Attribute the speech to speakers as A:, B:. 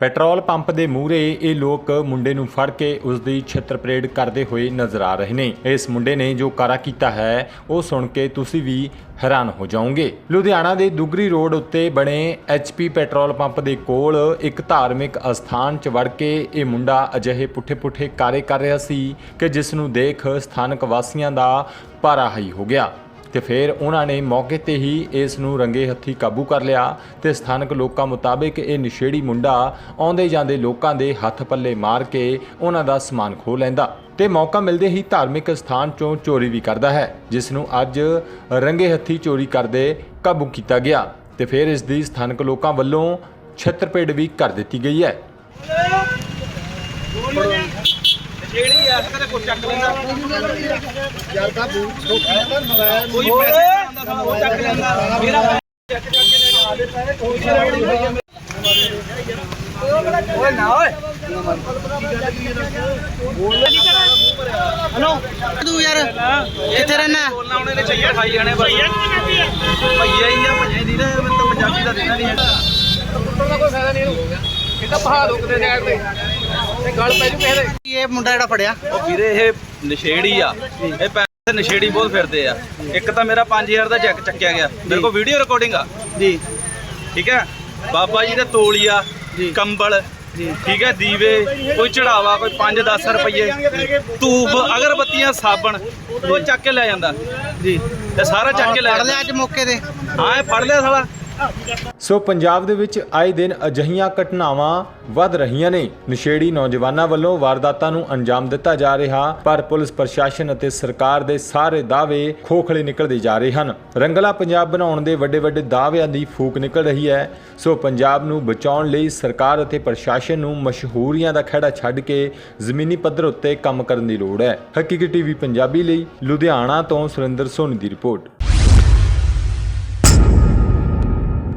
A: Petrol pump ਦੇ ਮੂਹਰੇ ਇਹ ਲੋਕ ਮੁੰਡੇ ਨੂੰ ਫੜ ਕੇ ਉਸ ਦੀ ਛਿੱਤਰ ਪਰੇਡ ਕਰਦੇ ਹੋਏ ਨਜ਼ਰ ਆ ਰਹੇ ਨੇ। ਇਸ ਮੁੰਡੇ ਨੇ ਜੋ ਕਾਰਾ ਕੀਤਾ ਹੈ, ਉਹ ਸੁਣ ਕੇ ਤੁਸੀਂ ਵੀ ਹੈਰਾਨ ਹੋ ਜਾਓਗੇ। ਲੁਧਿਆਣਾ ਦੇ ਦੁਗਰੀ ਰੋਡ ਉੱਤੇ ਬਣੇ ਐਚਪੀ ਪੈਟਰੋਲ ਪੰਪ ਦੇ ਕੋਲ ਇੱਕ ਧਾਰਮਿਕ ਅਸਥਾਨ 'ਚ ਵੜ ਕੇ ਇਹ ਮੁੰਡਾ ਅਜਿਹੇ ਪੁੱਠੇ-ਪੁੱਠੇ ਕਾਰੇ ਕਰ ਰਿਹਾ ਸੀ ਕਿ ਜਿਸ ਨੂੰ ਦੇਖ ਸਥਾਨਕ ਵਾਸੀਆਂ ਦਾ ਪਾਰਾ ਹਾਈ ਹੋ ਗਿਆ। ਤੇ ਫਿਰ ਉਹਨਾਂ ਨੇ ਮੌਕੇ ਤੇ ਹੀ ਇਸ ਨੂੰ ਰੰਗੇ ਹੱਥੀ ਕਾਬੂ ਕਰ ਲਿਆ ਤੇ ਸਥਾਨਕ ਲੋਕਾਂ ਮੁਤਾਬਕ ਇਹ ਨਸ਼ੇੜੀ ਮੁੰਡਾ ਆਉਂਦੇ ਜਾਂਦੇ ਲੋਕਾਂ ਦੇ ਹੱਥ ਪੱਲੇ ਮਾਰ ਕੇ ਉਹਨਾਂ ਦਾ ਸਮਾਨ ਖੋਹ ਲੈਂਦਾ ਤੇ ਮੌਕਾ ਮਿਲਦੇ ਹੀ ਧਾਰਮਿਕ ਸਥਾਨ ਚੋਂ ਚੋਰੀ ਵੀ ਕਰਦਾ ਹੈ, ਜਿਸ ਨੂੰ ਅੱਜ ਰੰਗੇ ਹੱਥੀ ਚੋਰੀ ਕਰਦੇ ਕਾਬੂ ਕੀਤਾ ਗਿਆ ਤੇ ਫਿਰ ਇਸ ਦੀ ਸਥਾਨਕ ਲੋਕਾਂ ਵੱਲੋਂ ਛੱਤਰਪੇੜ ਵੀ ਕਰ ਦਿੱਤੀ ਗਈ ਹੈ।
B: ਜਿਹੜੀ ਆ ਕਦੇ ਕੋਈ ਚੱਕ ਲੈਂਦਾ।
C: ਯਾਰ ਤਾਂ ਬੂਟ ਤਾਂ ਨਰਾਇਣ
B: ਕੋਈ ਪੈਸੇ ਨਹੀਂ ਆਉਂਦਾ ਸਾਲਾ ਉਹ ਚੱਕ ਲੈਂਦਾ। ਮੇਰਾ ਚੱਕ ਚੱਕ ਕੇ ਲੈ ਓਏ ਨਾ ਓਏ।
D: ਤੂੰ ਯਾਰ ਕਿੱਥੇ ਰਹਿਣਾ?
B: ਬੋਲਣਾ ਉਹਨੇ ਨੇ ਚਈਆ ਖਾਈ ਜਾਣੇ ਬਸ। ਭਈਆ ਹੀ ਆ ਭਈਆ ਦੀ ਨਾ ਮੈਨੂੰ ਤਾਂ ਪੰਜਾਬੀ ਦਾ ਦੇਣਾ ਨਹੀਂ ਹੈਗਾ।
C: ਦਾ ਕੋਈ ਫਾਇਦਾ ਨਹੀਂ। ਇਹਨੂੰ ਕਿਤਾ ਪਹਾੜ ਰੁਕਦੇ ਨੇ ਤੇ ਤੇ ਗਲ ਪੈ ਜੂ ਕਿਸੇ ਦੇ।
D: ਇਹ ਮੁੰਡਾ ਜਿਹੜਾ ਫੜਿਆ।
B: ਉਹ ਵੀਰੇ ਇਹ ਨਸ਼ੇੜੀ ਆ। ਇਹ ਪੈਸੇ ਨਸ਼ੇੜੀ ਬਹੁਤ ਫਿਰਦੇ ਆ। ਇੱਕ ਤਾਂ ਮੇਰਾ 5000 ਦਾ ਚੈੱਕ ਚੱਕਿਆ ਗਿਆ। ਮੇਰੇ ਕੋਲ ਵੀਡੀਓ ਰਿਕਾਰਡਿੰਗ ਆ।
D: ਜੀ।
B: ਠੀਕ ਹੈ? ਬਾਬਾ ਜੀ ਦੇ ਤੋਲੀਆ ਕੰਬਲ ਠੀਕ ਹੈ? ਦੀਵੇ ਕੋਈ ਚੜਾਵਾ ਕੋਈ 5-10 ਰੁਪਏ ਧੂਫ ਅਗਰਬੱਤੀਆਂ ਸਾਬਣ ਉਹ ਚੱਕ ਕੇ ਲੈ ਜਾਂਦਾ।
D: ਜੀ।
B: ਤੇ ਸਾਰਾ ਚੱਕ ਕੇ ਲੈ
D: ਫੜ
B: ਜਾਂਦਾ।
D: ਲਿਆ ਅੱਜ ਮੌਕੇ ਤੇ।
B: ਹਾਂ ਇਹ ਫੜ ਲਿਆ ਸਾਲਾ।
A: ਸੋ ਪੰਜਾਬ ਦੇ ਵਿੱਚ ਆਏ ਦਿਨ ਅਜਹੀਆਂ ਘਟਨਾਵਾਂ ਵੱਧ ਰਹੀਆਂ ਨੇ। ਨਸ਼ੇੜੀ ਨੌਜਵਾਨਾਂ ਵੱਲੋਂ ਵਾਰਦਾਤਾਂ ਨੂੰ ਅੰਜਾਮ ਦਿੱਤਾ ਜਾ ਰਿਹਾ, ਪਰ ਪੁਲਿਸ ਪ੍ਰਸ਼ਾਸਨ ਅਤੇ ਸਰਕਾਰ ਦੇ ਸਾਰੇ ਦਾਅਵੇ ਖੋਖਲੇ ਨਿਕਲਦੇ ਜਾ ਰਹੇ ਹਨ। ਰੰਗਲਾ ਪੰਜਾਬ ਬਣਾਉਣ ਦੇ ਵੱਡੇ ਵੱਡੇ ਦਾਅਵਿਆਂ ਦੀ ਫੂਕ ਨਿਕਲ ਰਹੀ ਹੈ। ਸੋ ਪੰਜਾਬ ਨੂੰ ਬਚਾਉਣ ਲਈ ਸਰਕਾਰ ਅਤੇ ਪ੍ਰਸ਼ਾਸਨ ਨੂੰ ਮਸ਼ਹੂਰੀਆਂ ਦਾ ਖਹਿੜਾ ਛੱਡ ਕੇ ਜ਼ਮੀਨੀ ਪੱਧਰ ਉੱਤੇ ਕੰਮ ਕਰਨ ਦੀ ਲੋੜ ਹੈ। ਹਕੀਕੀ ਟੀਵੀ ਪੰਜਾਬੀ ਲਈ ਲੁਧਿਆਣਾ ਤੋਂ ਸੁਰਿੰਦਰ ਸੋਨੀ ਦੀ ਰਿਪੋਰਟ।